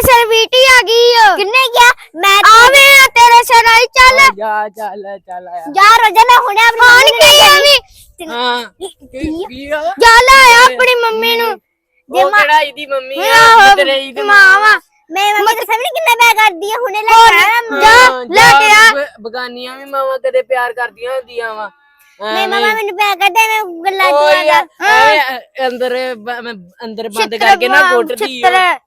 ਤੇਰੇ ਸਿਰ ਵੀਟੀ ਆ ਗਈ ਓ ਕਿੰਨੇ ਗਿਆ? ਮੈਂ ਆਵੇ ਆ ਤੇਰੇ ਸਿਰ ਆਈ ਚੱਲ। ਜਾ ਚੱਲ ਚੱਲ ਆ। ਜਾ ਰੋਜਾ ਮੈਂ ਹੁਣੇ ਆਪਣੀ ਨੂੰ ਕੀ ਲੈ ਆ ਜਾਣੀ। ਵੀ? ਹਾਂ। ਕੀ ਆ? ਜਾ ਲੈ ਆ ਆਪਣੀ ਮੰਮੀ ਨੂੰ। ਉਹ ਕਿਹੜਾ ਇਹਦੀ ਮੰਮੀ ਆ? ਤੇਰੇ ਇਹਦੀ ਮਾਂ ਵਾ। ਮੈਂ ਮੰਮੀ ਦੇ ਸਾਹਮਣੇ ਕਿੰਨਾ ਮੈਂ ਕਰਦੀ ਆ ਹੁਣੇ ਲੈ ਕੇ ਆਇਆ। ਜਾ, ਲੈ ਕੇ ਆ। ਬਗਾਨੀਆਂ ਵੀ ਮਾਵਾਂ ਕਦੇ ਪਿਆਰ ਕਰਦੀਆਂ ਹੁੰਦੀਆਂ ਵਾ। ਮੈਂ ਮਮਾ ਮੈਨੂੰ ਪਿਆ ਕਰਦਾ ਮੈਂ ਗੱਲਾਂ ਐਵੇਂ ਅੰਦਰ ਅੰਦਰ ਬੰਦ ਕਰਕੇ ਨਾ ਕੁੱਟਦੀ ਆ।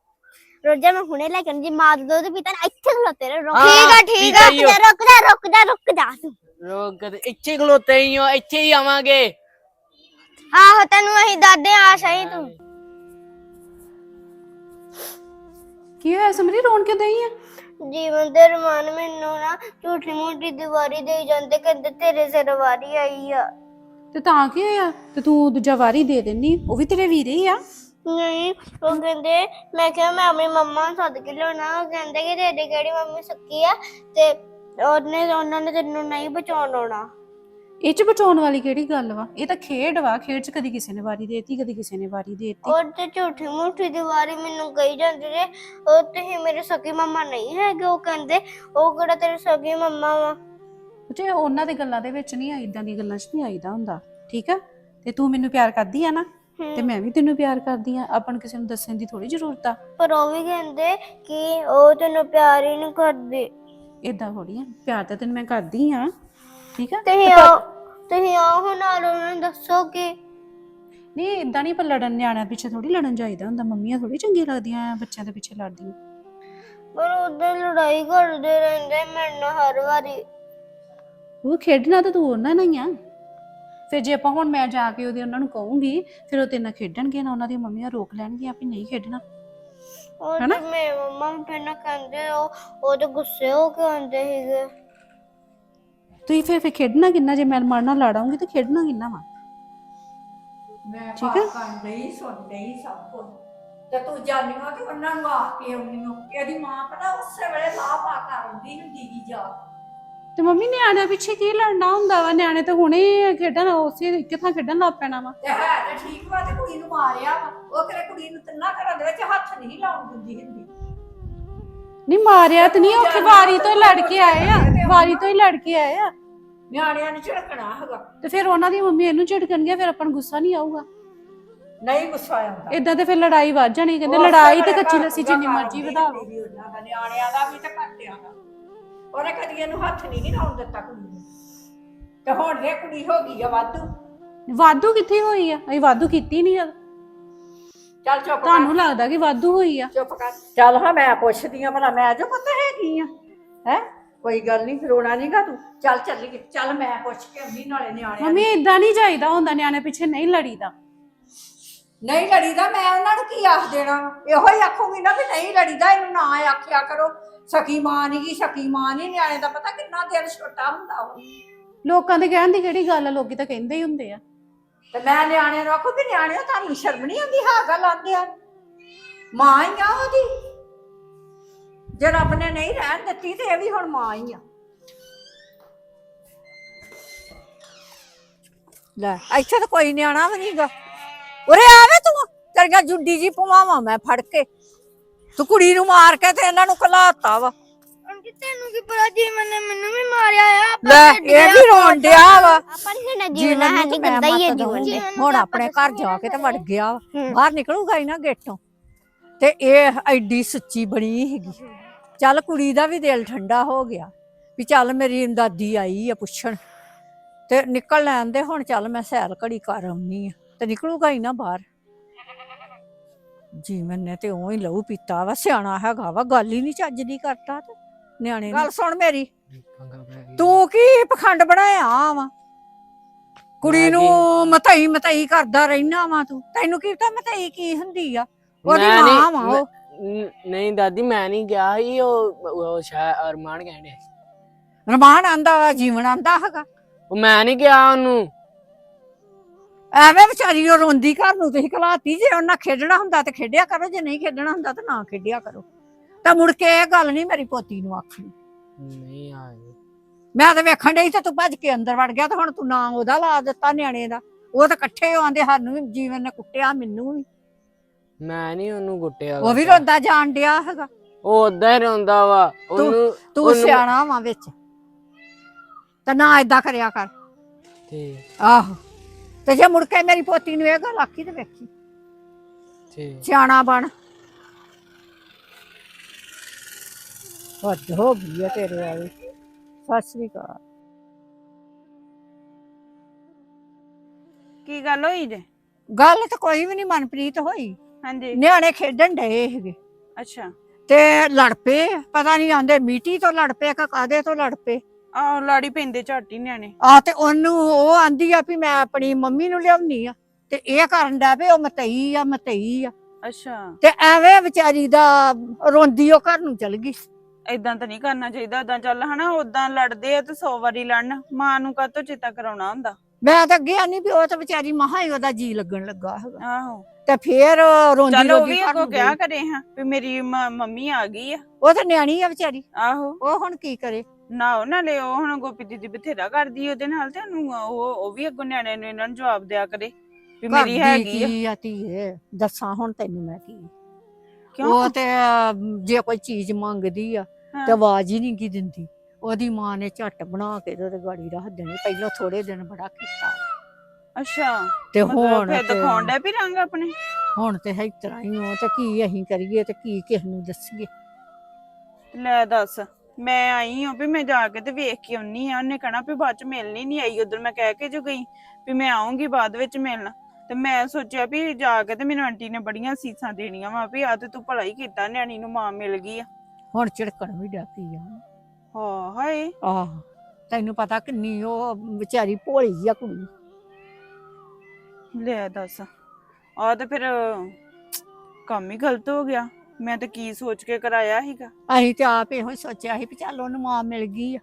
ਰੋਜਾ ਮੈਂ ਹੁਣੇ ਲੈ ਕੇ ਆਉਂਦੀ, ਜੇ ਮਾਂ ਦਾ ਦੁੱਧ ਪੀਤਾ ਨਾ ਇੱਥੇ ਖਲੋਤੇ ਰਹੋ ਰੁਕ ਠੀਕ ਆ ਠੀਕ ਆ ਜੀ। ਰੁਕ ਜਾ ਰੁਕ ਜਾ ਰੁਕ ਜਾ। ਤੂੰ ਰੋਕ ਕਦੇ ਇੱਥੇ ਖਲੋਤੇ ਹੀ ਹੋ ਇੱਥੇ ਹੀ ਆਵਾਂਗੇ। ਆਹੋ ਤੈਨੂੰ ਅਸੀਂ ਦਾਦੇ ਆ ਸਹੀ ਤੂੰ। ਕੀ ਹੋਇਆ ਸਮਰੀ ਰੋਣ ਕਿਉਂ ਦਈ ਆ? ਜੀਵਨ ਦੇ ਰਮਾਨ ਮੈਨੂੰ ਨਾ ਝੂਠੀ ਮੂਠੀ ਦੀਵਾਰੀ ਦੇ ਜਾਂਦੇ ਕਹਿੰਦੇ ਤੇਰੇ ਸਿਰ ਵਾਰੀ ਆਈ ਆ। ਤੇ ਤਾਂ ਕੀ ਹੋਇਆ? ਤੇ ਤੂੰ ਦੂਜਾ ਵਾਰੀ ਦੇ ਦੇਣੀ ਉਹ ਵੀ ਤੇਰੇ ਵੀਰੇ ਹੀ ਆ। ਨਹੀਂ ਉਹ ਕਹਿੰਦੇ ਮੈਂ ਕਿਹਾ ਮੈਂ ਆਪਣੀ ਮੰਮਾ ਨੂੰ ਸੱਦ ਕੇ ਲਿਆਉਣਾ। ਉਹ ਕਹਿੰਦੇ ਕਿ ਤੇਰੀ ਕਿਹੜੀ ਮੰਮੀ ਸੱਕੀ ਆ ਤੇ ਉਹਨੇ ਉਹਨਾਂ ਨੇ ਤੈਨੂੰ ਨਹੀਂ ਬਚਾਉਣ ਆਉਣਾ ਇਹ ਚ ਬਚਾਉਣ ਵਾਲੀ ਕਿਹੜੀ ਗੱਲ ਵਾ? ਇਹ ਤਾਂ ਖੇਡ ਵਾ। ਖੇਡ ਚ ਕਦੀ ਕਿਸੇ ਨੇ ਵਾਰੀ ਦੇਤੀ ਕਦੀ ਕਿਸੇ ਨੇ ਵਾਰੀ ਦੇਤੀ। ਉਹ ਤੇ ਝੂਠੀ ਮੂਠੀ ਦੀਵਾਰੀ ਮੈਨੂੰ ਕਹੀ ਜਾਂਦੇ ਨੇ ਉਹ ਤੁਸੀਂ ਮੇਰੇ ਸਕੀ ਮੰਮਾ ਨਹੀਂ ਹੈਗੇ ਉਹ ਕਹਿੰਦੇ ਉਹ ਕਿਹੜਾ ਤੇਰੀ ਸਕੀ ਮੰਮਾ ਵਾ? ਤੇ ਉਹਨਾਂ ਦੇ ਗੱਲਾਂ ਦੇ ਵਿੱਚ ਨਹੀਂ ਇਦਾਂ ਦੀਆਂ ਗੱਲਾਂ 'ਚ ਨਹੀਂ ਆਈਦਾ ਹੁੰਦਾ। ਠੀਕ ਆ? ਤੇ ਤੂੰ ਮੈਨੂੰ ਪਿਆਰ ਕਰਦੀ ਆ ਨਾ? ਤੇ ਮੈਂ ਵੀ ਤੈਨੂੰ ਪਿਆਰ ਕਰਦੀ ਆ ਆਪਾਂ ਨੂੰ ਕਿਸੇ ਨੂੰ ਦੱਸਣ ਦੀ ਥੋੜੀ ਜ਼ਰੂਰਤ ਆ। ਪਰ ਉਹ ਵੀ ਕਹਿੰਦੇ ਕਿ ਉਹ ਤੈਨੂੰ ਪਿਆਰ ਹੀ ਨਹੀਂ ਕਰਦੇ। ਇਦਾਂ ਥੋੜੀ ਆ ਪਿਆਰ ਤਾਂ ਤੈਨੂੰ ਮੈਂ ਕਰਦੀ ਆ ਠੀਕ ਆ? ਤੁਸੀਂ ਆਓ ਤੁਸੀਂ ਆਓ ਹੁਣ ਨਾਲ ਉਹਨਾਂ ਨੂੰ ਦੱਸੋ ਕਿ ਨਹੀਂ ਇਦਾਂ ਨਹੀਂ ਪਰ ਲੜਨ ਨਿਆਣਿਆਂ ਪਿੱਛੇ ਥੋੜੀ ਲੜਨ ਜਾਈਦਾ ਹੁੰਦਾ ਮੰਮੀਆਂ ਥੋੜੀ ਚੰਗੀਆਂ ਲੱਗਦੀਆਂ ਆ ਬੱਚਿਆਂ ਦੇ ਪਿੱਛੇ ਲੜਦੀਆਂ। ਪਰ ਉਹਦੇ ਲੜਾਈ ਕਰਦੇ ਰਹਿੰਦੇ ਮੇਰੇ ਨਾਲ ਹਰ ਵਾਰੀ। ਉਹ ਖੇਡਣਾ ਤਾਂ ਤੂੰ ਉਹਨਾਂ ਨਾਲ ਹੀ ਆ। ਫਿਰ ਜੇ ਆਪਾਂ ਹੁਣ ਮੈਂ ਜਾ ਕੇ ਉਹਦੇ ਉਹਨਾਂ ਨੂੰ ਕਹੂੰਗੀ ਫਿਰ ਉਹ ਤੇਰੇ ਨਾਲ ਖੇਡਣਗੇ ਨਾ ਉਹਨਾਂ ਦੀਆਂ ਮੰਮੀਆਂ ਰੋਕ ਲੈਣਗੀਆਂ ਵੀ ਨਹੀਂ ਖੇਡਣਾ। ਉਹ ਹਨਾ? ਤੇ ਮੇਰੇ ਮੰਮਾ ਵੀ ਪਹਿਲਾਂ ਕਹਿੰਦੇ ਉਹ ਉਹ ਤੇ ਗੁੱਸੇ ਹੋ ਕੇ ਆਉਂਦੇ ਸੀਗੇ। ਤੁਸੀਂ ਫਿਰ ਫਿਰ ਖੇਡਣਾ ਕਿੰਨਾ? ਜੇ ਮੈਂ ਮਰਨਾ ਲੜਾਉਂਗੀ ਤਾਂ ਖੇਡਣਾ ਕਿੰਨਾ ਵਾ? ਮੈਂ ਠੀਕ ਹੈ। ਨਹੀਂ ਸਭ ਕੁਝ ਤੇ ਤੂੰ ਜਾਣੀਓ ਤੇ ਉਹਨਾਂ ਨੂੰ ਆ ਕੇ ਆਉਣੀਓ ਇਹਦੀ ਮਾਂ ਪਤਾ ਉਸੇ ਵੇਲੇ ਲਾਹ ਪਾ ਕਰ ਹੁੰਦੀ ਕੀ ਜਾ ਤੇ ਮੰਮੀ ਨਿਆਣਿਆਂ ਪਿੱਛੇ ਕੀ ਲੜਨਾ ਹੁੰਦਾ ਵਾ? ਨਿਆਣੇ ਤਾਂ ਹੁਣੇ ਖੇਡਣ ਉਸੇ ਇੱਕ ਥਾਂ ਖੇਡਣ ਲੱਗ ਪੈਣਾ ਵਾ। ਤੇ ਹੈ ਤੇ ਠੀਕ ਵਾ ਤੇ ਕੁੜੀ ਨੂੰ ਮਾਰਿਆ ਵਾ। ਉਹ ਕਿਹੜੇ ਕੁੜੀ ਨੂੰ ਤਿੰਨਾ ਘਰਾਂ ਦੇ ਵਿੱਚ ਹੱਥ ਨਹੀਂ ਲਾਉਣ ਦਿੰਦੀ ਹੁੰਦੀ ਨਹੀਂ ਮਾਰਿਆ ਤੇ ਨਹੀਂ ਉਹ ਵਾਰੀ ਤੋਂ ਹੀ ਲੜ ਕੇ ਆਏ ਆ। ਵਾਰੀ ਤੋਂ ਹੀ ਲੜ ਕੇ ਆਏ ਆ। ਨਿਆਣਿਆਂ ਨੂੰ ਝੜਕਣਾ ਹੈਗਾ। ਤੇ ਫਿਰ ਉਹਨਾਂ ਦੀ ਮੰਮੀ ਇਹਨੂੰ ਝਿੜਕਣਗੇ ਫਿਰ ਆਪਾਂ ਨੂੰ ਗੁੱਸਾ ਨਹੀਂ ਆਊਗਾ। ਨਹੀਂ ਗੁੱਸਾ ਆਉਂਦਾ ਇਦਾਂ ਤੇ ਫਿਰ ਲੜਾਈ ਵੱਧ ਜਾਣੀ ਕਹਿੰਦੇ ਲੜਾਈ ਤੇ ਕੱਚੀ ਲੱਸੀ ਜਿੰਨੀ ਮਰਜ਼ੀ ਹੁੰਦੀ ਵਧਾ ਹੁੰਦੀ ਉਹਨਾਂ ਦਾ ਨਿਆਣਿਆਂ ਦਾ ਵੀ ਤੇ ਘੱਟਿਆਂ ਦਾ। ਉਹਨੇ ਕਦੀ ਇਹਨੂੰ ਹੱਥ ਨਹੀਂ ਲਾਉਣ ਦਿੱਤਾ ਕੁੜੀ ਨੂੰ। ਤੇ ਹੁਣ ਦੇ ਕੁੜੀ ਹੋ ਗਈ ਆ ਵਾਧੂ। ਵਾਧੂ ਕਿੱਥੇ ਹੋਈ ਆ? ਅਸੀਂ ਵਾਧੂ ਕੀਤੀ ਨਹੀਂ ਜਦ ਚੱਲ ਚੁੱਪ ਕਰ। ਤੁਹਾਨੂੰ ਲੱਗਦਾ ਕਿ ਵਾਧੂ ਹੋਈ ਆ? ਚੁੱਪ ਕਰ। ਚੱਲ ਹਾਂ ਮੈਂ ਪੁੱਛਦੀ ਆ ਭਲਾ ਮੈਂ ਜੋ ਪਤਾ ਹੈਗੀ ਆ। ਹੈ? ਕੋਈ ਗੱਲ ਨਹੀਂ ਰੋਣਾ ਨਹੀਂਗਾ ਤੂੰ। ਚੱਲ ਚੱਲੀਏ। ਚੱਲ ਮੈਂ ਪੁੱਛ ਕੇ ਆਉਂਦੀ ਨਾਲੇ ਨਿਆਣਿਆਂ ਮੰਮੀ ਇਦਾਂ ਨਹੀਂ ਜਾਈਦਾ ਹੁੰਦਾ ਨਿਆਣੇ ਪਿੱਛੇ ਨਹੀਂ ਲੜੀਦਾ। ਨਹੀਂ ਲੜੀਦਾ ਮੈਂ ਉਹਨਾਂ ਨੂੰ ਕੀ ਆਖ ਦੇਣਾ? ਇਹੋ ਹੀ ਆਖੂਗੀ ਨਾ ਵੀ ਨਹੀਂ ਲੜੀਦਾ ਇਹਨੂੰ ਨਾ ਆਖਿਆ ਕਰੋ। ਸਕੀ ਮਾਂ ਨਹੀਂ ਗੀ ਸਕੀ ਮਾਂ ਨਹੀਂ ਨਿਆਣੇ ਦਾ ਪਤਾ ਕਿੰਨਾ ਦਿਲ ਛੋਟਾ ਹੁੰਦਾ ਵਾ। ਲੋਕਾਂ ਦੇ ਕਹਿਣ ਦੀ ਕਿਹੜੀ ਗੱਲ ਆ? ਲੋਕੀ ਤਾਂ ਕਹਿੰਦੇ ਹੀ ਹੁੰਦੇ ਆ। ਤੇ ਮੈਂ ਨਿਆਣਿਆਂ ਨੂੰ ਆਖੂ ਵੀ ਨਿਆਣਿਓ ਤੁਹਾਨੂੰ ਸ਼ਰਮ ਨਹੀਂ ਆਉਂਦੀ? ਹਾਂ ਗੱਲ ਆਂਦੇ ਆ। ਮਾਂ ਹੀ ਆ ਉਹਦੀ। ਜੇ ਰੱਬ ਨੇ ਨਹੀਂ ਰਹਿਣ ਦਿੱਤੀ ਤੇ ਇਹ ਵੀ ਹੁਣ ਮਾਂ ਹੀ ਆ। ਲੈ ਇੱਥੇ ਤਾਂ ਕੋਈ ਨਿਆਣਾ ਵੀ ਨਹੀਂਗਾ ਉਰੇ ਆਵੇ ਤੂੰ। ਤੇਰੀਆਂ ਜੁੰਡੀ ਜੀ ਪਵਾਵਾਂ ਮੈਂ ਫੜ ਕੇ। ਤੂੰ ਕੁੜੀ ਨੂੰ ਮਾਰ ਕੇ ਤੇ ਇਹਨਾਂ ਨੂੰ ਘਲਾਤਾ ਵਾ। ਤੈਨੂੰ ਕੀ ਪਤਾ ਜੀਵਨ ਨੇ ਮੈਨੂੰ ਵੀ ਮਾਰਿਆ ਆ ਆਪਾਂ ਲੈ ਇਹ ਵੀ ਰੋਣ ਡਿਆ ਵਾ। ਆਪਾਂ ਨਹੀਂ ਨਾ ਜੀਵਨ ਜੀਵਨਾ ਹੈ ਨੂੰ ਨਹੀਂ ਤਾਂ ਮੈਂ ਗੰਦਾ ਹੀ ਹੈ ਮੱਤ ਜੀਵਨ ਦਊਂਗੀ। ਦੇ। ਜੀਵਨ ਹੁਣ ਆਪਣੇ ਆਪਾਂ ਘਰ ਜਾ ਕੇ ਤੇ ਵੜ ਗਿਆ ਵਾ। ਹੂੰ। ਬਾਹਰ ਨਿਕਲੂਗਾ ਹੀ ਨਾ ਗੇਟੋਂ। ਤੇ ਇਹ ਐਡੀ ਸੁੱਚੀ ਬਣੀ ਹੈਗੀ ਚੱਲ ਕੁੜੀ ਦਾ ਵੀ ਦਿਲ ਠੰਡਾ ਹੋ ਗਿਆ। ਵੀ ਚੱਲ ਮੇਰੀ ਦਾਦੀ ਆਈ ਆ ਪੁੱਛਣ। ਤੇ ਨਿਕਲ ਲੈਣ ਦੇ ਹੁਣ ਚੱਲ ਮੈਂ ਸੈਰ ਘੜੀ ਕਰ ਆਉਣੀ ਆ। ਤੇ ਨਿਕਲੂਗਾ ਹੀ ਨਾ ਬਾਹਰ। ਜੀਵਨ ਨੇ ਤੇ ਉਹ ਹੀ ਲਹੂ ਪੀਤਾ ਵਾ ਸਿਆਣਾ ਹੈਗਾ ਵਾ ਗੱਲ ਹੀ ਨਹੀਂ ਚੱਜ ਦੀ ਕਰਦਾ ਤੇ ਨਿਆਣੇ ਗੱਲ ਸੁਣ ਮੇਰੀ। ਤੂੰ ਕੀ ਪਖੰਡ ਬਣਾਇਆ ਵਾ? ਕੁੜੀ ਨੂੰ ਮਤਈ ਮਤਈ ਕਰਦਾ ਰਹਿਣਾ ਵਾ ਤੂੰ। ਤੈਨੂੰ ਕੀ ਪਤਾ ਮਤਈ ਕੀ ਹੁੰਦੀ ਆ? ਉਹਦੀ ਮੈਂ ਮਾਂ ਵਾ ਨਹੀਂ- ਉਹ। ਨ- ਨਹੀਂ ਦਾਦੀ ਮੈਂ ਨਹੀਂ ਗਿਆ ਸੀ ਉਹ ਉਹ ਸ਼ਾਇਦ ਅਰਮਾਨ ਕਹਿੰਦੇ ਰਮਾਨ ਆਂਦਾ ਵਾ ਜੀਵਨ ਆਂਦਾ ਹੈਗਾ। ਉਹ ਮੈਂ ਨਹੀਂ ਗਿਆ ਉਹਨੂੰ। ਐਵੇਂ ਵਿਚਾਰੀ ਉਹ ਰੋਂਦੀ ਘਰ ਨੂੰ ਤੁਸੀਂ ਘਲਾਤੀ ਜੇ ਉਹਨਾਂ ਖੇਡਣਾ ਹੁੰਦਾ ਤੇ ਖੇਡਿਆ ਕਰੋ ਜੇ ਨਹੀਂ ਖੇਡਣਾ ਹੁੰਦਾ ਤਾਂ ਨਾ ਖੇਡਿਆ ਕਰੋ। ਤਾਂ ਮੁੜ ਕੇ ਇਹ ਗੱਲ ਨਹੀਂ ਮੇਰੀ ਪੋਤੀ ਨੂੰ ਆਖਣੀ। ਨਹੀਂ ਆਏ। ਮੈਂ ਤਾਂ ਵੇਖਣ ਡਈ ਤੇ ਤੂੰ ਭੱਜ ਕੇ ਅੰਦਰ ਵੜ ਗਿਆ ਤੇ ਹੁਣ ਤੂੰ ਨਾਂ ਉਹਦਾ ਲਾ ਦਿੱਤਾ ਨਿਆਣੇ ਦਾ। ਉਹ ਤਾਂ ਇਕੱਠੇ ਆਂਦੇ ਸਾਨੂੰ ਵੀ ਜੀਵਨ ਨੇ ਕੁੱਟਿਆ ਮੈਨੂੰ ਵੀ। ਮੈਂ ਨਹੀਂ ਉਹਨੂੰ ਗੁੱਟਿਆ ਉਹ ਵੀ ਰੋਂਦਾ ਜਾਣ ਡਿਆ ਹੈਗਾ। ਉਹ ਉਦਾਂ ਹੀ ਰੋਂਦਾ ਵਾ। ਉਹਨੂੰ ਤੂੰ ਉਹਨੂੰ- ਸਿਆਣਾ ਵਾਂ ਵਿੱਚ। ਤੇ ਨਾ ਏਦਾਂ ਕਰਿਆ ਕਰ। ਠੀਕ ਆਹੋ। ਤੇ ਜੇ ਮੁੜ ਕੇ ਮੇਰੀ ਪੋਤੀ ਨੂੰ ਇਹ ਗੱਲ ਆਖੀ ਤੇ ਵੇਖੀ। ਠੀਕ। ਸਿਆਣਾ ਬਣ। ਹੱਦ ਹੋ ਗਈ ਆ ਤੇਰੇ ਵਾਲੀ। ਸਤਿ ਸ੍ਰੀ ਅਕਾਲ। ਕੀ ਗੱਲ ਹੋਈ ਜੇ? ਗੱਲ ਤਾਂ ਕੋਈ ਵੀ ਨਹੀਂ ਮਨਪ੍ਰੀਤ ਹੋਈ। ਹਾਂਜੀ। ਨਿਆਣੇ ਖੇਡਣ ਡਏ ਸੀਗੇ। ਅੱਛਾ। ਤੇ ਲੜ ਪਏ ਪਤਾ ਨਹੀਂ ਆਂਦੇ ਮੀਟੀ ਤੋਂ ਲੜ ਪਏ ਕਿ ਕਾਦੇ ਤੋਂ ਲੜ ਪਏ। ਆਹ ਲਾੜੀ ਪੈਂਦੇ ਝੱਟ ਹੀ ਨਿਆਣੇ। ਆ ਤੇ ਉਹਨੂੰ ਉਹ ਆਂਦੀ ਆ ਵੀ ਮੈਂ ਆਪਣੀ ਮੰਮੀ ਨੂੰ ਲਿਆਉਣੀ ਆ ਤੇ ਇਹ ਕਰਨ ਦਾ ਵੀ ਉਹ ਮਤਈ ਆ ਮਤਈ ਆ। ਅੱਛਾ। ਤੇ ਐਵੇਂ ਵਿਚਾਰੀ ਦਾ ਰੋਂਦੀ ਉਹ ਘਰ ਨੂੰ ਚਲ ਗਈ। ਇਦਾਂ ਤਾਂ ਨਹੀਂ ਕਰਨਾ ਚਾਹੀਦਾ ਉਦਾਂ ਚੱਲ ਹਨਾ ਉਦਾਂ ਲੜਦੇ ਆ ਤੇ 100 ਵਾਰੀ ਲੜਨ ਮਾਂ ਨੂੰ ਕਾਹਤੋਂ ਚੇਤਾ ਕਰਾਉਣਾ ਹੁੰਦਾ? ਮੈਂ ਤਾਂ ਅੱਗੇ ਆਨੀ ਵੀ ਉਹ ਤਾਂ ਵਿਚਾਰੀ ਮਹਾ ਹੀ ਉਹਦਾ ਜੀ ਲੱਗਣ ਲੱਗਾ ਹੈਗਾ। ਆਹੋ। ਤੇ ਫੇਰ ਰੋਂਦੀ ਚੱਲ ਉਹ ਰੋਂਦੀ ਵੀ ਘਰ ਅੱਗੋਂ ਨੂੰ ਕਿਹਾ ਗਈ। ਕਰੇ ਹਾਂ ਵੀ ਮੇਰੀ ਮ- ਮੰਮੀ ਆ ਗਈ ਆ। ਉਹ ਤਾਂ ਨਿਆਣੀ ਆ ਵਿਚਾਰੀ। ਆਹੋ। ਉਹ ਹੁਣ ਕੀ ਕਰੇ? ਨਾ ਉਹ ਨਾਲੇ ਉਹ ਹੁਣ ਗੋਪੀ ਦੀਦੀ ਬਥੇਰਾ ਕਰਦੀ ਉਹਦੇ ਨਾਲ ਤੇ ਉਹਨੂੰ ਉਹ ਉਹ ਵੀ ਅੱਗੋਂ ਨਿਆਣੇ ਨੂੰ ਇਹਨਾਂ ਨੂੰ ਜਵਾਬ ਦਿਆ ਕਰੇ ਵੀ ਮੇਰੀ ਹੈਗੀ ਆ। ਕੀ ਆ ਧੀਏ? ਦੱਸਾਂ ਹੁਣ ਤੈਨੂੰ ਮੈਂ ਕੀ। ਕਿਉਂ? ਉਹ ਤੇ ਜੇ ਕੋਈ ਚੀਜ਼ ਮੰਗਦੀ ਆ ਹਾਂ। ਤੇ ਆਵਾਜ਼ ਹੀ ਨਹੀਂ ਕੀ ਦਿੰਦੀ। ਉਹਦੀ ਮਾਂ ਨੇ ਝੱਟ ਬਣਾ ਕੇ ਤੇ ਉਹਦੇ ਗਾੜੀ ਰੱਖ ਦੇਣੀ। ਪਹਿਲਾਂ ਥੋੜੇ ਦਿਨ ਬੜਾ ਕੀਤਾ। ਅੱਛਾ ਤੇ ਹੁਣ ਫਿਰ ਤੇ- ਦਿਖਾਉਣ ਡਿਆ ਵੀ ਰੰਗ ਆਪਣੇ? ਹੁਣ ਤੇ ਹੈ ਤਰ੍ਹਾਂ ਹੀ ਹੋ ਤੇ ਕੀ ਅਸੀਂ ਕਰੀਏ ਤੇ ਕੀ ਕਿਸ ਨੂੰ ਦੱਸੀਏ? ਲੈ ਦੱਸ। ਮੈਂ ਆਈ ਹਾਂ ਵੀ ਮੈਂ ਜਾ ਕੇ ਤੇ ਵੇਖ ਕੇ ਆਉਣੀ ਆ ਉਹਨੇ ਕਹਣਾ ਵੀ ਬਾਅਦ ਚ ਮਿਲਣੀ ਨਹੀਂ ਆਈ ਉਧਰ ਮੈਂ ਕਹਿ ਕੇ ਜੋ ਗਈ ਵੀ ਮੈਂ ਆਉਂਗੀ ਬਾਅਦ ਵਿੱਚ ਮਿਲਣ। ਤੇ ਮੈਂ ਸੋਚਿਆ ਵੀ ਜਾ ਕੇ ਤੇ ਮੈਨੂੰ ਆਂਟੀ ਨੇ ਬੜੀਆਂ ਸੀਸਾਂ ਦੇਣੀਆਂ ਵਾ ਵੀ ਆ ਤੇ ਤੂੰ ਭਲਾ ਹੀ ਕੀਤਾ ਨਿਆਣੀ ਨੂੰ ਮਾਂ ਮਿਲ ਗਈ ਆ। ਹੁਣ ਝਿੜਕਣ ਵੀ ਡਾਪੀ ਆ। ਹਾਂ ਹਾਏ। ਆਹ ਤੈਨੂੰ ਪਤਾ ਕਿੰਨੀ ਉਹ ਵਿਚਾਰੀ ਭੋਲੀ ਆ ਕੁੜੀ। ਲੈ ਦੱਸ। ਆ ਤੇ ਫਿਰ ਕੰਮ ਹੀ ਗਲਤ ਹੋ ਗਿਆ। ਮੈਂ ਤੇ ਕੀ ਸੋਚ ਕੇ ਕਰਾਇਆ ਸੀਗਾ? ਅਸੀਂ ਤੇ ਆਪ ਇਹੋ ਹੀ ਸੋਚਿਆ ਸੀ ਵੀ ਚੱਲ ਉਹਨੂੰ ਮਾਂ ਮਿਲ ਗਈ ਆ।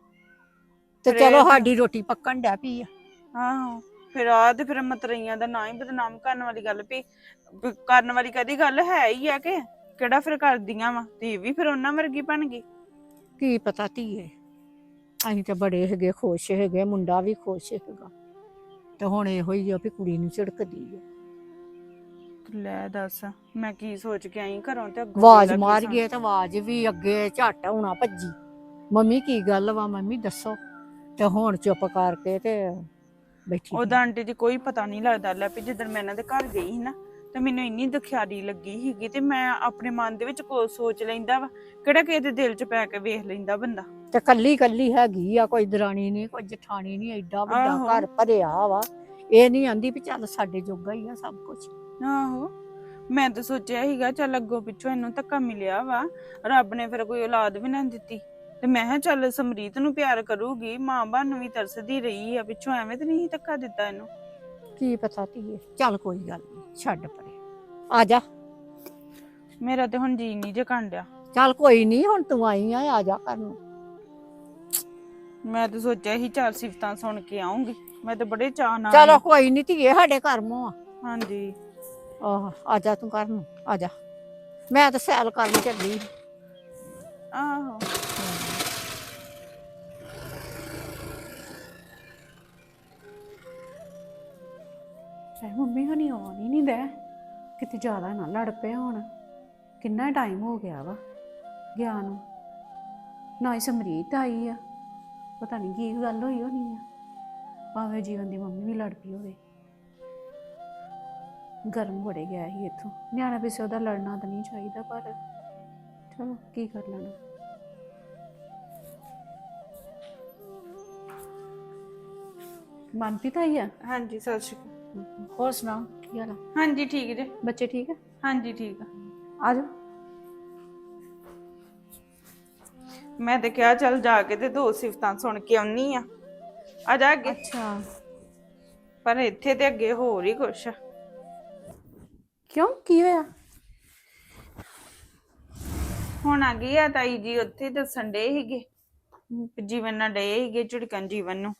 ਤੇ ਫਿਰ ਚਲੋ ਸਾਡੀ ਰੋਟੀ ਪੱਕਣ ਡੈ ਪਈ ਆ। ਆਹੋ ਫਿਰ ਆ ਤੇ ਫਿਰ ਮਤਰਈਆਂ ਦਾ ਨਾਂ ਹੀ ਬਦਨਾਮ ਕਰਨ ਵਾਲੀ ਗੱਲ ਵੀ ਵੀ ਕਰਨ ਵਾਲੀ ਕਦੀ ਗੱਲ ਹੈ ਹੀ ਆ ਕਿ ਕਿਹੜਾ ਫਿਰ ਕਰਦੀਆਂ ਵਾ? ਤੇ ਵੀ ਫਿਰ ਉਹਨਾਂ ਵਰਗੀ ਬਣ ਗਈ। ਕੀ ਪਤਾ ਧੀਏ? ਅਸੀਂ ਤੇ ਬੜੇ ਹੈਗੇ ਖੁਸ਼ ਹੈਗੇ ਮੁੰਡਾ ਵੀ ਖੁਸ਼ ਹੈਗਾ। ਤੇ ਹੁਣ ਇਹੋ ਹੀ ਆ ਵੀ ਕੁੜੀ ਨੂੰ ਝਿੜਕਦੀ ਆ। ਲੈ ਦੱਸ ਮੈਂ ਕੀ ਸੋਚ ਕੇ ਆਈ ਘਰੋਂ ਤੇ ਅੱਗੋਂ ਆਵਾਜ਼ ਮਾਰ ਗਏ ਤੇ ਆਵਾਜ਼ ਵੀ ਅੱਗੇ ਝੱਟ ਆਉਣਾ ਭੱਜੀ। ਮੰਮੀ ਕੀ ਗੱਲ ਵਾ ਮੰਮੀ ਦੱਸੋ। ਤੇ ਹੁਣ ਚੁੱਪ ਕਰਕੇ ਤੇ ਬੈਠੀ ਉਹਦਾ ਆਂਟੀ ਜੀ ਕੋਈ ਪਤਾ ਨਹੀਂ ਲੱਗਦਾ ਲੈ ਵੀ ਜਦੋਂ ਮੈਂ ਇਹਨਾਂ ਦੇ ਘਰ ਗਈ ਸੀ ਨਾ ਤੇ ਮੈਨੂੰ ਇੰਨੀ ਦੁਖਿਆਰੀ ਲੱਗੀ ਸੀਗੀ ਤੇ ਮੈਂ ਆਪਣੇ ਮਨ ਦੇ ਵਿੱਚ ਕੋ ਸੋਚ ਲੈਂਦਾ ਵਾ ਕਿਹੜਾ ਕਿਸੇ ਦੇ ਦਿਲ 'ਚ ਪੈ ਕੇ ਵੇਖ ਲੈਂਦਾ ਬੰਦਾ। ਤੇ ਕੱਲੀ ਕੱਲੀ ਹੈਗੀ ਆ ਕੋਈ ਦਰਾਣੀ ਨਹੀਂ ਕੋਈ ਜਠਾਣੀ ਨਹੀਂ ਐਡਾ ਵੱਡਾ ਆਹੋ। ਘਰ ਭਰਿਆ ਵਾ। ਇਹ ਨਹੀਂ ਆਂਦੀ ਵੀ ਚੱਲ ਸਾਡੇ ਜੋਗਾ ਹੀ ਆ ਸਭ ਕੁਝ ਆਹੋ। ਮੈਂ ਤਾਂ ਸੋਚਿਆ ਸੀਗਾ ਚੱਲ ਅੱਗੋਂ ਪਿੱਛੋਂ ਇਹਨੂੰ ਧੱਕਾ ਮਿਲਿਆ ਵਾ। ਰੱਬ ਨੇ ਫਿਰ ਕੋਈ ਔਲਾਦ ਵੀ ਨਾ ਦਿੱਤੀ। ਤੇ ਮੈਂ ਕਿਹਾ ਚੱਲ ਸਮਰੀਤ ਨੂੰ ਪਿਆਰ ਕਰੂਗੀ ਮਾਂ ਬਾਪ ਨੂੰ ਵੀ ਤਰਸਦੀ ਰਹੀ ਆ ਪਿੱਛੋਂ ਐਵੇਂ ਤੇ ਨਹੀਂ ਧੱਕਾ ਦਿੱਤਾ ਇਹਨੂੰ। ਕੀ ਪਤਾ ਧੀਏ ਚੱਲ ਕੋਈ ਗੱਲ ਨਹੀਂ ਛੱਡ ਪਰੇ। ਆ ਜਾ। ਮੇਰਾ ਤੇ ਹੁਣ ਜੀ ਨਹੀਂ ਜੇ ਕਾਂਡਿਆ ਚੱਲ ਕੋਈ ਨਹੀਂ ਹੁਣ ਤੂੰ ਆਈ ਆ ਆ ਜਾ ਘਰ ਨੂੰ। ਮੈਂ ਤਾਂ ਸੋਚਿਆ ਸੀ ਚਾਰ ਸਿਫਤਾਂ ਸੁਣ ਕੇ ਆਉਂਗੀ ਮੈਂ ਤਾਂ ਬੜੇ ਚਾਅ ਨਾਲ ਚਲੋ ਕੋਈ ਨਹੀਂ ਧੀਏ ਸਾਡੇ ਘਰ ਮੋਂ ਆ। ਹਾਂਜੀ। ਆਹ ਆ ਜਾ ਤੂੰ ਘਰ ਨੂੰ ਆ ਜਾ। ਮੈਂ ਤਾਂ ਸੈਲ ਕਰਨ ਚੱਲੀ। ਆਹੋ। ਚਾਹੇ ਮੰਮੀ ਹਣੀ ਆਉਣ ਹੀ ਨਹੀਂ ਦੇ ਕਿਤੇ ਜ਼ਿਆਦਾ ਨਾ ਲੜ ਪਏ ਹੁਣ। ਕਿੰਨਾ ਟਾਈਮ ਹੋ ਗਿਆ ਵਾ ਗਿਆ ਨੂੰ। ਨਾ ਹੀ ਸਮਰੀਤ ਆਈ ਆ ਪਤਾ ਨਹੀਂ ਕੀ ਗੱਲ ਹੋਈ ਹੋਣੀ ਆ। ਭਾਵੇਂ ਜੀਵਨ ਦੀ ਮੰਮੀ ਵੀ ਲੜ ਪਈ ਹੋਵੇ। ਗਰਮ ਬੜੇ ਗਿਆ ਸੀ ਇੱਥੋਂ ਨਿਆਣਾ ਪਿੱਛੇ ਉਹਦਾ ਲੜਨਾ ਤਾਂ ਨਹੀਂ ਚਾਹੀਦਾ ਪਰ ਚਲੋ ਕੀ ਕਰ ਲੈਣਾ ਮਨਪ੍ਰੀਤ ਆਈ ਆ ਹਾਂਜੀ ਸਤਿ ਸ਼੍ਰੀ ਅਕਾਲ ਹੋਰ ਸੁਣਾ ਕੀ ਹਾਲ ਆ ਹਾਂਜੀ ਠੀਕ ਜੇ ਬੱਚੇ ਠੀਕ ਆ ਹਾਂਜੀ ਠੀਕ ਆ ਆ ਜਾਓ ਮੈਂ ਤੇ ਕਿਹਾ ਚੱਲ ਜਾ ਕੇ ਤੇ ਦੋ ਸਿਫਤਾਂ ਸੁਣ ਕੇ ਆਉਣੀ ਆ। ਆ ਜਾ ਅੱਗੇ ਅੱਛਾ ਪਰ ਇੱਥੇ ਤੇ ਅੱਗੇ ਹੋਰ ਹੀ ਕੁਛ ਆ ਕਿਉਂ? ਕੀ ਹੋਇਆ? ਹੁਣ ਆ ਗਈ ਆ ਤਾਈ ਜੀ ਉੱਥੇ ਦੱਸਣ ਡੇ ਵੀ ਜੀਵਨ ਨਾਲ ਡੇ ਸੀਗੇ ਝਿੜਕਣ ਜੀਵਨ ਨੂੰ।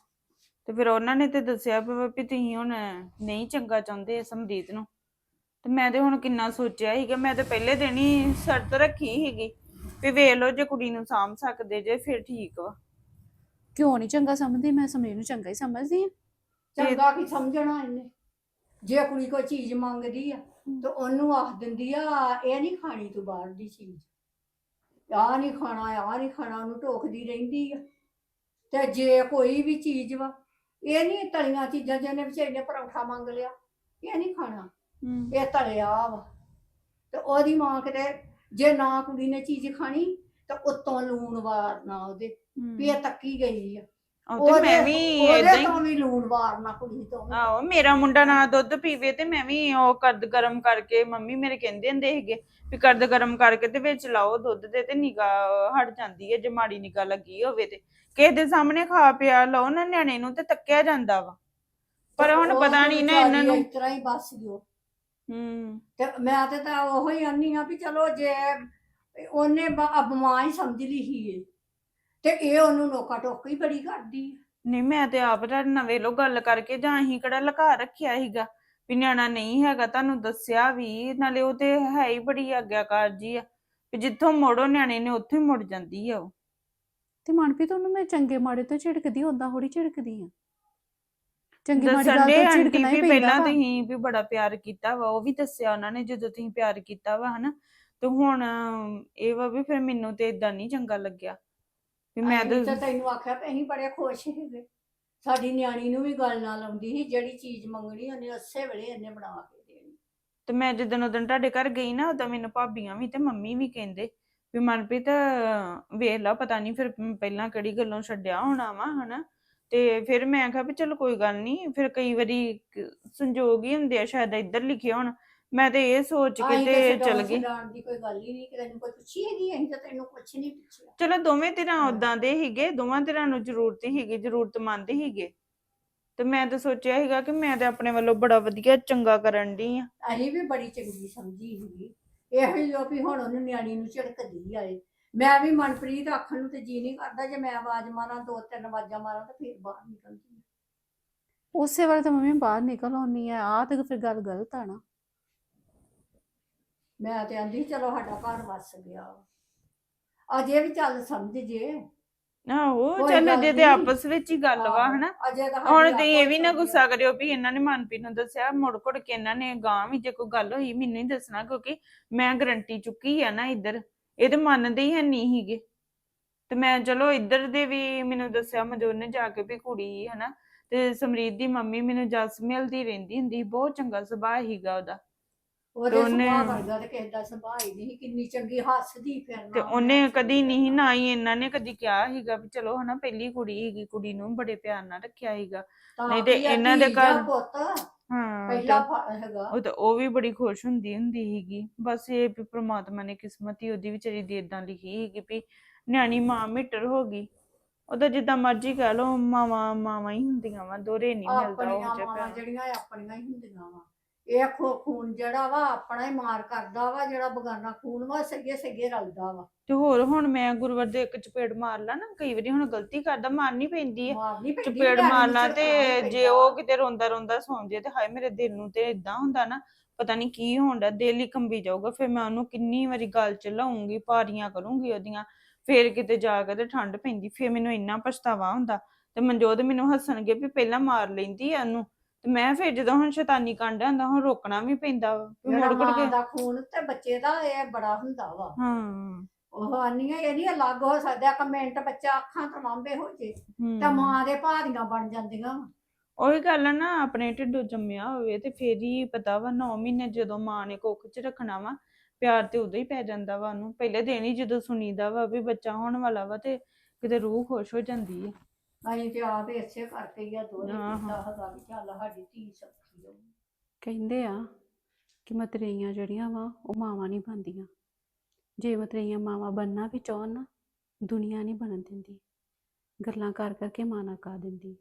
ਤੇ ਫਿਰ ਉਹਨਾਂ ਨੇ ਤੇ ਦੱਸਿਆ ਵੀ ਵੀ ਤੁਸੀਂ ਹੁਣ ਨਹੀਂ ਚੰਗਾ ਚਾਹੁੰਦੇ ਸਮਰੀਤ ਨੂੰ। ਤੇ ਮੈਂ ਤੇ ਹੁਣ ਕਿੰਨਾ ਸੋਚਿਆ ਸੀਗਾ ਮੈਂ ਤੇ ਪਹਿਲੇ ਦਿਨ ਹੀ ਸ਼ਰਤ ਰੱਖੀ ਸੀਗੀ ਵੀ ਵੇਖ ਲਓ ਜੇ ਕੁੜੀ ਨੂੰ ਸਾਂਭ ਸਕਦੇ ਜੇ ਫਿਰ ਠੀਕ ਵਾ। ਕਿਉਂ ਨਹੀਂ ਚੰਗਾ ਸਮਝਦੀ? ਮੈਂ ਸਮਰੀਤ ਨੂੰ ਚੰਗਾ ਹੀ ਸਮਝਦੀ ਆ। ਚੰਗਾ ਕੀ ਸਮਝਣਾ ਇਹਨੇ? ਜੇ ਕੁੜੀ ਕੋਈ ਚੀਜ਼ ਮੰਗਦੀ ਆ। ਤੇ ਉਹਨੂੰ ਆਖ ਦਿੰਦੀ ਆ ਇਹ ਨਹੀਂ ਖਾਣੀ ਤੂੰ ਬਾਹਰ ਦੀ ਚੀਜ਼। ਆਹ ਨਹੀਂ ਖਾਣਾ ਆਹ ਨਹੀਂ ਖਾਣਾ ਉਹਨੂੰ ਟੋਕਦੀ ਰਹਿੰਦੀ ਆ। ਤੇ ਜੇ ਕੋਈ ਵੀ ਚੀਜ਼ ਵਾ ਇਹ ਨਹੀਂ ਤਲੀਆਂ ਚੀਜ਼ਾਂ ਜਿਹਨੇ ਵਿਚਾਰੀ ਨੇ ਪਰੌਠਾ ਮੰਗ ਲਿਆ ਇਹ ਨਹੀਂ ਖਾਣਾ। ਇਹ ਤਲਿਆ ਵਾ। ਤੇ ਉਹਦੀ ਮਾਂ ਕਿਤੇ ਜੇ ਨਾ ਕੁੜੀ ਨੇ ਚੀਜ਼ ਖਾਣੀ ਤਾਂ ਉੱਤੋਂ ਲੂਣ ਵਾਰਨਾ ਉਹਦੇ ਵੀ ਇਹ ਤੱਕੀ ਗਈ ਆ। ਉਹ ਤੇ ਮੈਂ ਵੀ ਉਹਦੇ ਏਦਾਂ ਹੀ ਤੋਂ ਵੀ ਲੂਣ ਵਾਰਨਾ ਕੁੜੀ ਤੋਂ ਵੀ। ਆਹੋ ਮੇਰਾ ਮੁੰਡਾ ਨਾ ਦੁੱਧ ਪੀਵੇ ਤੇ ਮੈਂ ਵੀ ਉਹ ਕਰਦ ਗਰਮ ਕਰਕੇ ਮੰਮੀ ਮੇਰੇ ਕਹਿੰਦੇ ਹੁੰਦੇ ਸੀਗੇ ਵੀ ਕਰਦ ਗਰਮ ਕਰਕੇ ਤੇ ਵਿੱਚ ਲਾਓ ਦੁੱਧ ਦੇ ਤੇ ਨਿਗਾ ਹਟ ਜਾਂਦੀ ਹੈ ਜੇ ਮਾੜੀ ਨਿਗਾ ਲੱਗੀ ਹੋਵੇ ਤੇ। ਕਿਸੇ ਦੇ ਸਾਹਮਣੇ ਖਾ ਪਿਆ ਲਓ ਨਾ ਨਿਆਣੇ ਨੂੰ ਤੇ ਤੱਕਿਆ ਜਾਂਦਾ ਵਾ। ਪਰ ਹੁਣ ਉਹ ਪਤਾ ਨਹੀਂ ਨਾ ਵਿਚਾਰੀ ਇਹਨਾਂ ਨੂੰ। ਇਸ ਤਰ੍ਹਾਂ ਹੀ ਬਸ ਗਿਓ। ਹੂੰ। ਤੇ ਮੈਂ ਤੇ ਤਾਂ ਉਹੋ ਹੀ ਆਨੀ ਆ ਵੀ ਚਲੋ ਜੇ ਉਹਨੇ ਬ- ਅਬਮਾਂ ਹੀ ਸਮਝ ਲਈ ਹੀ ਏ। ਤੇ ਇਹ ਉਹਨੂੰ ਨੋਕਾ ਟੋਕੀ ਬੜੀ ਕਰਦੀ ਆ। ਨਹੀਂ ਮੈਂ ਤੇ ਆਪ ਤੁਹਾਡੇ ਨਾਲ ਵੇਲੋ ਗੱਲ ਕਰਕੇ ਜਾਂ ਅਸੀਂ ਕਿਹੜਾ ਲੁਕਾ ਰੱਖਿਆ ਸੀਗਾ ਵੀ ਨਿਆਣਾ ਨਹੀਂ ਹੈਗਾ ਤੁਹਾਨੂੰ ਦੱਸਿਆ ਵੀ ਨਾਲੇ ਉਹ ਤੇ ਹੈ ਹੀ ਬੜੀ ਆਗਿਆਕਾਰ ਜੀ ਆ ਵੀ ਜਿੱਥੋਂ ਮੋੜੋ ਨਿਆਣੇ ਨੇ ਉੱਥੇ ਹੀ ਮੁੜ ਜਾਂਦੀ ਆ ਉਹ ਤੇ ਮਨਪ੍ਰੀਤ ਉਹਨੂੰ ਮੈਂ ਚੰਗੇ ਮਾੜੇ ਤੋਂ ਝਿੜਕਦੀ ਹੁੰਦਾ ਹੋੜੀ ਝਿੜਕਦੀ ਆ ਚੰਗੀ ਮਾੜੀ ਗੱਲ ਦੱਸਣ ਦੇ ਤੋਂ ਆਂਟੀ ਝਿੜਕਣਾ ਹੀ ਵੀ ਪੈਂਦਾ ਪਹਿਲਾਂ ਵਾ। ਤੁਸੀਂ ਵੀ ਬੜਾ ਪਿਆਰ ਕੀਤਾ ਵਾ ਉਹ ਵੀ ਦੱਸਿਆ ਉਹਨਾਂ ਨੇ ਜਦੋਂ ਤੁਸੀਂ ਪਿਆਰ ਕੀਤਾ ਵਾ ਹਨਾ ਤੇ ਹੁਣ ਇਹ ਵਾ ਵੀ ਫਿਰ ਮੈਨੂੰ ਤੇ ਇਦਾਂ ਨਹੀਂ ਚੰਗਾ ਲੱਗਿਆ ਵੀ ਮੈਂ ਤਾਂ ਤਾਂ ਤੈਨੂੰ ਆਖਿਆ ਵੀ ਅਸੀਂ ਬੜੇ ਖੁਸ਼ ਸੀਗੇ ਸਾਡੀ ਨਿਆਣੀ ਨੂੰ ਵੀ ਗੱਲ ਨਾਲ ਆਉਂਦੀ ਸੀ ਜਿਹੜੀ ਚੀਜ਼ ਮੰਗਣੀ ਉਹਨੇ ਉਸੇ ਵੇਲੇ ਇਹਨੇ ਬਣਾ ਕੇ ਦੇਣੀ। ਤੇ ਮੈਂ ਜਦੋਂ ਉਦੋਂ ਤੁਹਾਡੇ ਘਰ ਗਈ ਨਾ ਉਦੋਂ ਮੈਨੂੰ ਭਾਬੀਆਂ ਵੀ ਤੇ ਮੰਮੀ ਵੀ ਕਹਿੰਦੇ ਵੀ ਮਨਪ੍ਰੀਤ ਵੇਖ ਲਾ ਪਤਾ ਨਹੀਂ ਫਿਰ ਪਹਿਲਾਂ ਕਿਹੜੀ ਗੱਲੋਂ ਛੱਡਿਆ ਹੋਣਾ ਵਾ ਹਨਾ? ਤੇ ਫਿਰ ਮੈਂ ਕਿਹਾ ਵੀ ਚਲੋ ਕੋਈ ਗੱਲ ਨਹੀਂ ਫਿਰ ਕਈ ਵਾਰੀ ਸੰਜੋਗ ਹੀ ਹੁੰਦੇ ਆ ਸ਼ਾਇਦ ਇੱਧਰ ਲਿਖੇ ਹੋਣ। ਮੈਂ ਤੇ ਇਹ ਸੋਚ ਕੇ ਤੇ ਚਲ ਗਈ। ਦੀ ਕੋਈ ਗੱਲ ਹੀ ਨਹੀਂ ਕਿ ਤੈਨੂੰ ਕੋਈ ਪੁੱਛੀ ਹੀ ਨਹੀਂ ਅਸੀਂ ਤਾਂ ਤੈਨੂੰ ਕੁਛ ਨਹੀਂ ਪੁੱਛਿਆ। ਚਲੋ ਦੋਵੇਂ ਧਿਰਾਂ। ਉਦਾਂ ਦੇ ਹੀਗੇ ਦੋਵਾਂ ਧਿਰਾਂ ਨੂੰ ਜ਼ਰੂਰਤ ਹੀਗੀ ਜ਼ਰੂਰਤਮੰਦ ਹੀਗੇ ਤੇ ਮੈਂ ਤਾਂ ਸੋਚਿਆ ਸੀਗਾ ਕਿ ਮੈਂ ਤੇ ਆਪਣੇ ਵੱਲੋਂ ਬੜਾ ਵਧੀਆ ਚੰਗਾ ਕਰਨ ਦੀ ਆ। ਅਸੀਂ ਵੀ ਬੜੀ ਚੰਗੀ ਸਮਝੀ ਸੀਗੀ। ਇਹੋ ਹੀ ਜੋ ਵੀ ਹੁਣ ਉਹਨੂੰ ਨਿਆਣੀ ਨੂੰ ਝਿੜਕਦੀ ਆਏ ਮੈਂ ਵੀ ਮਨਪ੍ਰੀਤ ਆਖਣ ਨੂੰ ਤੇ ਜੀ ਨਹੀਂ ਕਰਦਾ ਜੇ ਮੈਂ ਆਵਾਜ਼ ਮਾਰਾਂ ਦੋ ਤਿੰਨ ਆਵਾਜ਼ਾਂ ਮਾਰਾਂ ਤਾਂ ਫਿਰ ਬਾਹਰ ਨਿਕਲਦੀ। ਉਸੇ ਵੇਲੇ ਤਾਂ ਮੰਮੀ ਬਾਹਰ ਨਿਕਲ ਆਉਣੀ ਆ ਆ ਤੇ ਫਿਰ ਗੱਲ ਗਲਤ ਆ ਨਾ। ਮੈਂ ਤੇ ਆਂਦੀ ਚਲੋ ਸਾਡਾ ਘਰ ਵਸ ਗਿਆ। ਅਜੇ ਵੀ ਚੱਲ ਸਮਝ ਜੇ। ਆਹੋ ਕੋਈ ਚੱਲ ਗੱਲ ਜੇ ਤੇ ਨੀ। ਆਪਸ ਵਿੱਚ ਹੀ ਗੱਲ ਵਾ ਆਹੋ, ਹਨਾ। ਅਜੇ ਤਾਂ ਹੁਣ ਸਾਡੀ ਤੁਸੀਂ ਇਹ ਵੀ ਨਾ ਆਪਸ ਗੁੱਸਾ ਕਰਿਓ ਵੀ ਇਹਨਾਂ ਨੇ ਮਨਪ੍ਰੀਤ ਨੂੰ ਦੱਸਿਆ ਮੁੜ ਕੁੜ ਕੇ ਇਹਨਾਂ ਨੇ ਗਾਂ ਵੀ ਜੇ ਕੋਈ ਗੱਲ ਹੋਈ ਮੈਨੂੰ ਹੀ ਦੱਸਣਾ ਕਿਉਂਕਿ ਮੈਂ ਗਰੰਟੀ ਚੁੱਕੀ ਆ ਨਾ ਇੱਧਰ। ਇਹ ਤੇ ਮੰਨਦੇ ਹੀ ਹੈ ਨਹੀਂ ਹੀਗੇ ਤੇ ਮੈਂ ਚਲੋ ਇੱਧਰ ਦੇ ਵੀ ਮੈਨੂੰ ਦੱਸਿਆ ਮਜੋਰ ਨੇ ਜਾ ਕੇ ਵੀ ਕੁੜੀ ਹਨਾ। ਤੇ ਸਮਰੀਤ ਦੀ ਮੰਮੀ ਮੈਨੂੰ ਜਸ ਮਿਲਦੀ ਰਹਿੰਦੀ ਹੁੰਦੀ ਬਹੁਤ ਚੰਗਾ ਸੁਭਾਅ ਹੀਗਾ ਉਹਦਾ। ਉਹਦੇ ਉਹਨੇ- ਸੁਭਾਅ ਵਰਗਾ ਤੇ ਕਿਸੇ ਦਾ ਸੁਭਾਅ ਹੀ ਨਹੀਂ ਕਿੰਨੀ ਚੰਗੀ ਹੱਸਦੀ ਫਿਰਨਾ ਤੇ ਉਹਨੇ ਕਦੀ ਨਹੀਂ ਨਾ ਹੀ ਇਹਨਾਂ ਨੇ ਕਦੀ ਕਿਹਾ ਹੀਗਾ ਵੀ ਚਲੋ ਹਨਾ ਪਹਿਲੀ ਕੁੜੀ ਹੀਗੀ ਕੁੜੀ ਨੂੰ ਬੜੇ ਪਿਆਰ ਨਾਲ ਰੱਖਿਆ ਹੀਗਾ ਤਾਂ ਨਹੀਂ ਤੇ ਕੀ ਆ, ਇਹਨਾਂ ਦੇ ਧੀ ਘਰ- ਪੁੱਤ ਹਾਂ ਪਹਿਲਾ ਤੇ- ਫ- ਹੈਗਾ। ਉਹ ਤਾਂ ਉਹ ਵੀ ਬੜੀ ਖੁਸ਼ ਹੁੰਦੀ ਹੁੰਦੀ ਸੀਗੀ। ਬਸ ਇਹ ਵੀ ਪ੍ਰਮਾਤਮਾ ਨੇ ਕਿਸਮਤ ਹੀ ਉਹਦੀ ਵਿਚਾਰੀ ਦੀ ਇਦਾਂ ਲਿਖੀ ਸੀਗੀ ਵੀ ਨਿਆਣੀ ਮਾਂ ਮਿੱਟਰ ਹੋ ਗਈ। ਉਹਦਾ ਜਿੱਦਾਂ ਮਰਜ਼ੀ ਕਹਿ ਲਓ ਮਾਵਾਂ ਮਾਵਾਂ ਹੀ ਹੁੰਦੀਆਂ ਵਾ ਦੋਰੇ ਨਹੀਂ ਮਿਲਦਾ ਆਪਣੀਆਂ ਉਹ ਮਾਵਾਂ। ਜਿਹੜੀਆਂ ਇਹ ਆਪਣੀਆਂ ਹੀ ਹੁੰਦੀਆਂ ਵਾ। ਇਹ ਖੋ ਖੂਨ ਜਿਹੜਾ ਵਾ ਆਪਣਾ ਹੀ ਮਾਰ ਕਰਦਾ ਵਾ ਜਿਹੜਾ ਬਗਾਨਾ ਖੂਨ ਵਾ ਸੱਗੇ ਸੱਗੇ ਰਲਦਾ ਵਾ। ਤੇ ਹੋਰ ਹੁਣ ਮੈਂ ਗੁਰਵਰ ਦੇ ਇੱਕ ਚਪੇੜ ਮਾਰ ਲਾ ਨਾ ਕਈ ਵਾਰੀ ਹੁਣ ਗਲਤੀ ਕਰਦਾ ਮਾਰਨੀ ਪੈਂਦੀ ਹੈ ਮਾਰਨੀ ਪੈਂਦੀ ਚਪੇੜ ਮਾਰ ਨੂੰ ਤੇ ਜੇ ਪੈਂਦਾ। ਉਹ। ਕਿਤੇ ਰੋਂਦਾ ਰੋਂਦਾ ਸੌਂ ਜੇ ਤੇ ਹਾਏ ਮੇਰੇ ਦਿਲ ਨੂੰ ਤੇ ਇਦਾਂ ਹੁੰਦਾ ਨਾ ਪਤਾ ਨਹੀਂ ਕੀ ਹੋਣਦਾ ਦਿਲ ਹੀ ਕੰਬੀ ਜਾਊਗਾ ਫਿਰ ਮੈਂ ਉਹਨੂੰ ਕਿੰਨੀ ਵਾਰੀ ਗੱਲ ਚ ਲਾਉਂਗੀ ਪਾਰੀਆਂ ਕਰੂੰਗੀ ਉਹਦੀਆਂ ਫੇਰ ਕਿਤੇ ਜਾ ਕੇ ਤੇ ਠੰਡ ਪੈਂਦੀ ਫੇਰ ਮੈਨੂੰ ਇੰਨਾ ਪਛਤਾਵਾ ਹੁੰਦਾ। ਤੇ ਮਨਜੋਤ ਮੈਨੂੰ ਹੱਸਣਗੇ ਵੀ ਪਹਿਲਾਂ ਮਾਰ ਲੈਂਦੀ ਆ ਉਹਨੂੰ ਤੇ ਮੈਂ ਫਿਰ ਜਦੋਂ ਹੁਣ ਸ਼ੈਤਾਨੀ ਕਾਂਡਾ ਹੁੰਦਾ ਹੁਣ ਰੋਕਣਾ ਵੀ ਪੈਂਦਾ ਵਾ ਵੀ ਮੁੜ ਕੇ ਦਾ ਖੂਨ ਤੇ ਬੱਚੇ ਦਾ ਇਹ ਬੜਾ ਹੁੰਦਾ ਵਾ। ਹਾਂ। ਉਹ ਆਨੀਆਂ ਇਹ ਨਹੀਂ ਅਲੱਗ ਹੋ ਸਕਦਾ ਇੱਕ ਮਿੰਟ ਬੱਚਾ ਅੱਖਾਂ ਤੋਂ ਲਾਂਬੇ ਹੋ ਜੇ ਤਾਂ। ਮਾਂ ਦੇ ਭਾਰੀਆਂ ਬਣ ਜਾਂਦੀਆਂ ਵਾ। ਉਹੀ ਗੱਲ ਆ ਨਾ ਆਪਣੇ ਢਿੱਡੋਂ ਜੰਮਿਆ ਹੋਵੇ ਤੇ ਫੇਰ ਹੀ ਪਤਾ ਵਾ 9 ਮਹੀਨੇ ਜਦੋਂ ਮਾਂ ਨੇ ਕੁੱਖ 'ਚ ਰੱਖਣਾ ਵਾ ਪਿਆਰ ਤੇ ਉਦੋਂ ਹੀ ਪੈ ਜਾਂਦਾ ਵਾ ਉਹਨੂੰ। ਪਹਿਲੇ ਦਿਨ ਹੀ ਜਦੋਂ ਸੁਣੀਦਾ ਵਾ ਵੀ ਬੱਚਾ ਹੋਣ ਵਾਲਾ ਵਾ ਤੇ ਕਿਤੇ ਰੂਹ ਖੁਸ਼ ਹੋ ਜਾਂਦੀ ਹੈ ਅਸੀਂ ਤੇ ਆਪ ਇਸੇ ਕਰਕੇ ਹੀ ਆ ਦੋਰੇ ਆਹੋ। ਕੀਤਾ ਹੈਗਾ ਵੀ ਚੱਲ ਸਾਡੀ ਧੀ ਸੌਖੀ ਹੋ ਕਹਿੰਦੇ ਆ ਕਿ ਮਤਰੇਈਆਂ ਜਿਹੜੀਆਂ ਵਾ ਉਹ ਮਾਵਾਂ ਨਹੀਂ ਬਣਦੀਆਂ। ਜੇ ਮਤਰੇਈਆਂ ਮਾਵਾਂ ਬਣਨਾ ਵੀ ਚਾਹਣ ਨਾ ਦੁਨੀਆ ਨਹੀਂ ਬਣਨ ਦਿੰਦੀ। ਗੱਲਾਂ ਕਰ ਕਰਕੇ ਮਾਂ ਨਾ ਕਾ ਦਿੰਦੀ।